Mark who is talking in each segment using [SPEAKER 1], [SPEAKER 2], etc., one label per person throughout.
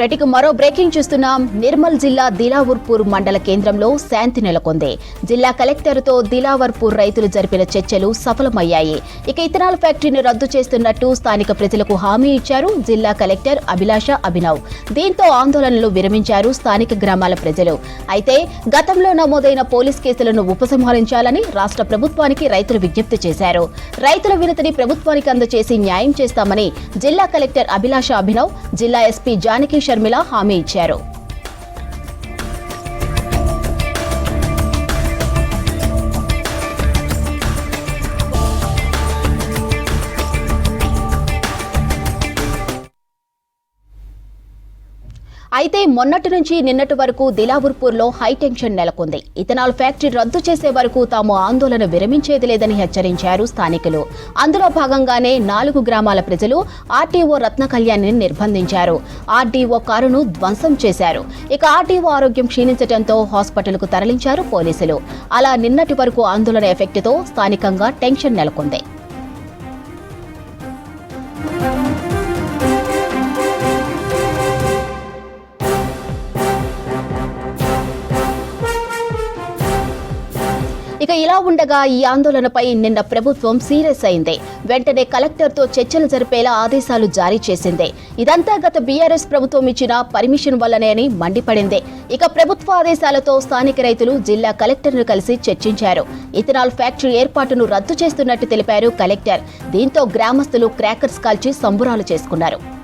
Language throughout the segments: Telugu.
[SPEAKER 1] రెటికి మరో బ్రేకింగ్ చూస్తున్నాం. నిర్మల్ జిల్లా దిలావర్పూర్ మండల కేంద్రంలో శాంతి నెలకొంది. జిల్లా కలెక్టర్తో దిలావర్పూర్ రైతులు జరిపిన చర్చలు సఫలమయ్యాయి. ఇక ఇథనాల్ ఫ్యాక్టరీని రద్దు చేస్తున్నట్టు స్థానిక ప్రజలకు హామీ ఇచ్చారు జిల్లా కలెక్టర్ అభిలాష అభినవ్. దీంతో ఆందోళనలు విరమించారు స్థానిక గ్రామాల ప్రజలు. అయితే గతంలో నమోదైన పోలీస్ కేసులను ఉపసంహరించాలని రాష్ట్ర ప్రభుత్వానికి రైతులు విజ్ఞప్తి చేశారు. రైతుల వినతిని ప్రభుత్వానికి అందజేసి న్యాయం చేస్తామని జిల్లా కలెక్టర్ అభిలాష అభినవ్ జిల్లా ఎస్పీ జానకి షర్మిల హామీ ఇచ్చారు. అయితే మొన్నటి నుంచి నిన్నటి వరకు దిలావర్పూర్లో హై టెన్షన్ నెలకొంది. ఇథనాల్ ఫ్యాక్టరీ రద్దు చేసే వరకు తాము ఆందోళన విరమించేది లేదని హెచ్చరించారు స్థానికులు. అందులో భాగంగానే నాలుగు గ్రామాల ప్రజలు ఆర్టీఓ రత్న కళ్యాణ్ని నిర్బంధించారు. ఆర్టీఓ కారును ధ్వంసం చేశారు. ఇక ఆర్టీఓ ఆరోగ్యం క్షీణించడంతో హాస్పిటల్కు తరలించారు పోలీసులు. అలా నిన్నటి వరకు ఆందోళన ఎఫెక్ట్తో స్థానికంగా టెన్షన్ నెలకొంది. ఇక ఇలా ఉండగా ఈ ఆందోళనపై నిన్న ప్రభుత్వం సీరియస్ అయింది. వెంటనే కలెక్టర్తో చర్చలు జరిపేలా ఆదేశాలు జారీ చేసింది. ఇదంతా గత బీఆర్ఎస్ ప్రభుత్వం ఇచ్చిన పర్మిషన్ వల్లనే అని మండిపడింది. ఇక ప్రభుత్వ ఆదేశాలతో స్థానిక రైతులు జిల్లా కలెక్టర్ను కలిసి చర్చించారు. ఇథనాల్ ఫ్యాక్టరీ ఏర్పాటును రద్దు చేస్తున్నట్టు తెలిపారు కలెక్టర్. దీంతో గ్రామస్తులు క్రాకర్స్ కాల్చి సంబురాలు చేసుకున్నారు.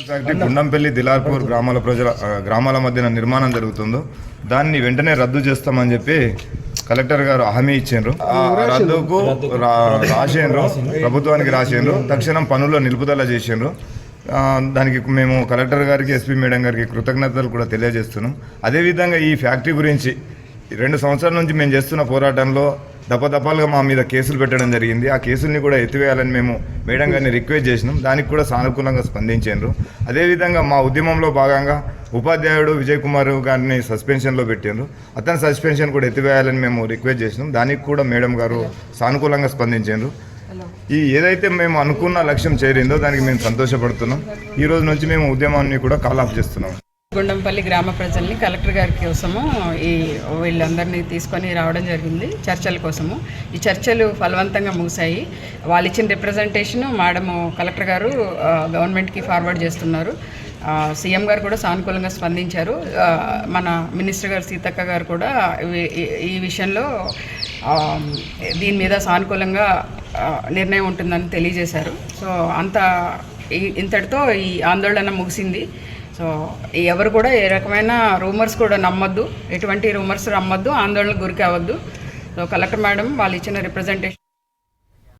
[SPEAKER 2] ఫ్యాక్టరీ గుండంపల్లి దిలార్పూర్ గ్రామాల ప్రజల గ్రామాల మధ్యన నిర్మాణం జరుగుతుందో దాన్ని వెంటనే రద్దు చేస్తామని చెప్పి కలెక్టర్ గారు హామీ ఇచ్చిండ్రు. రద్దుకు రా- రాసిండ్రు ప్రభుత్వానికి రాసిండ్రు తక్షణం పనుల్లో నిలుపుదల చేసిండ్రు. దానికి మేము కలెక్టర్ గారికి ఎస్పీ మేడం గారికి కృతజ్ఞతలు కూడా తెలియజేస్తున్నాం. అదేవిధంగా ఈ ఫ్యాక్టరీ గురించి రెండు సంవత్సరాల నుంచి మేము చేస్తున్న పోరాటంలో దపదపాలుగా మా మీద కేసులు పెట్టడం జరిగింది. ఆ కేసుల్ని కూడా ఎత్తివేయాలని మేము మేడం గారిని రిక్వెస్ట్ చేసినాం. దానికి కూడా సానుకూలంగా స్పందించారు అదేవిధంగా మా ఉద్యమంలో భాగంగా ఉపాధ్యాయుడు విజయ్ కుమార్ గారిని సస్పెన్షన్లో పెట్టారు అతని సస్పెన్షన్ కూడా ఎత్తివేయాలని మేము రిక్వెస్ట్ చేసినాం. దానికి కూడా మేడం గారు సానుకూలంగా స్పందించారు ఈ ఏదైతే మేము అనుకున్న లక్ష్యం చేరిందో దానికి మేము సంతోషపడుతున్నాం. ఈ రోజు నుంచి మేము ఉద్యమాన్ని కూడా కాల్ ఆఫ్ చేస్తున్నాం.
[SPEAKER 3] గుండంపల్లి గ్రామ ప్రజల్ని కలెక్టర్ గారి కోసము ఈ వీళ్ళందరినీ తీసుకొని రావడం జరిగింది చర్చల కోసము. ఈ చర్చలు ఫలవంతంగా ముగిశాయి. వాళ్ళు ఇచ్చిన రిప్రజెంటేషన్ మేడము కలెక్టర్ గారు గవర్నమెంట్కి ఫార్వర్డ్ చేస్తున్నారు. సీఎం గారు కూడా సానుకూలంగా స్పందించారు. మన మినిస్టర్ గారు సీతక్క గారు కూడా ఈ- విషయంలో దీని మీద సానుకూలంగా నిర్ణయం ఉంటుందని తెలియజేశారు. సో అంత ఇంతటితో ఈ ఆందోళన ముగిసింది. సో ఎవరు కూడా ఏ రకమైన రూమర్స్ కూడా నమ్మొద్దు. ఎటువంటి రూమర్స్ నమ్మొద్దు ఆందోళనకు గురికి అవ్వద్దు సో కలెక్టర్ మేడం వాళ్ళు ఇచ్చిన రిప్రజెంటేషన్